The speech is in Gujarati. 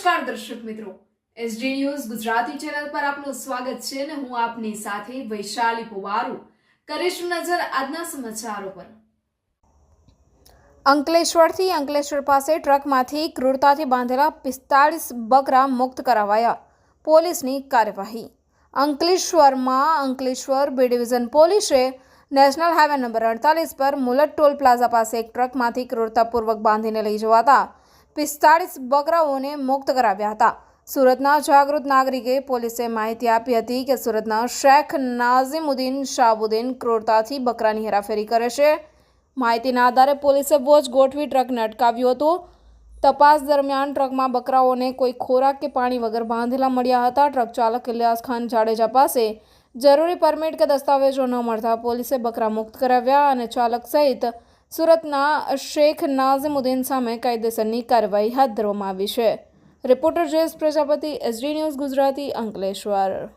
નમસ્કાર દર્શક મિત્રો. એસડી ન્યૂઝ ગુજરાતી ચેનલ પર આપનું સ્વાગત છે અને હું આપની સાથે વૈશાલી પુવારુ. કરીશું નજર આજના સમાચારો પર. અંકલેશ્વરથી અંકલેશ્વર પાસે ટ્રકમાંથી ક્રૂરતાથી બાંધેલા પિસ્તાળીસ બકરા મુક્ત કરાવાયા. પોલીસની કાર્યવાહી. અંકલેશ્વરમાં અંકલેશ્વર બી ડિવિઝન પોલીસે નેશનલ હાઈવે નંબર અડતાલીસ પર મુલટ ટોલ પ્લાઝા પાસે એક ટ્રકમાંથી ક્રૂરતાપૂર્વક બાંધીને લઈ જવાતા પિસ્તાળીસ બકરાઓને મુક્ત કરાવ્યા હતા. સુરતના જાગૃત નાગરિકે પોલીસે માહિતી આપી હતી કે સુરતના શેખ નાઝિમુદ્દીન શાહબુદ્દીન ક્રૂરતાથી બકરાની હેરાફેરી કરે છે. માહિતીના આધારે પોલીસે બોજ ગોઠવી ટ્રકને અટકાવ્યું હતું. તપાસ દરમિયાન ટ્રકમાં બકરાઓને કોઈ ખોરાક કે પાણી વગર બાંધેલા મળ્યા હતા. ટ્રક ચાલક ઇલિયાસ ખાન જાડેજા પાસે જરૂરી પરમિટ કે દસ્તાવેજો ન મળતા પોલીસે બકરા મુક્ત કરાવ્યા અને ચાલક સહિત સુરતના શેખ નાઝિમુદ્દીન સામે કાયદેસરની કાર્યવાહી હાથ ધરવામાં આવી છે. Reporter Jayesh Prajapati, SD news Gujarati Ankleshwar.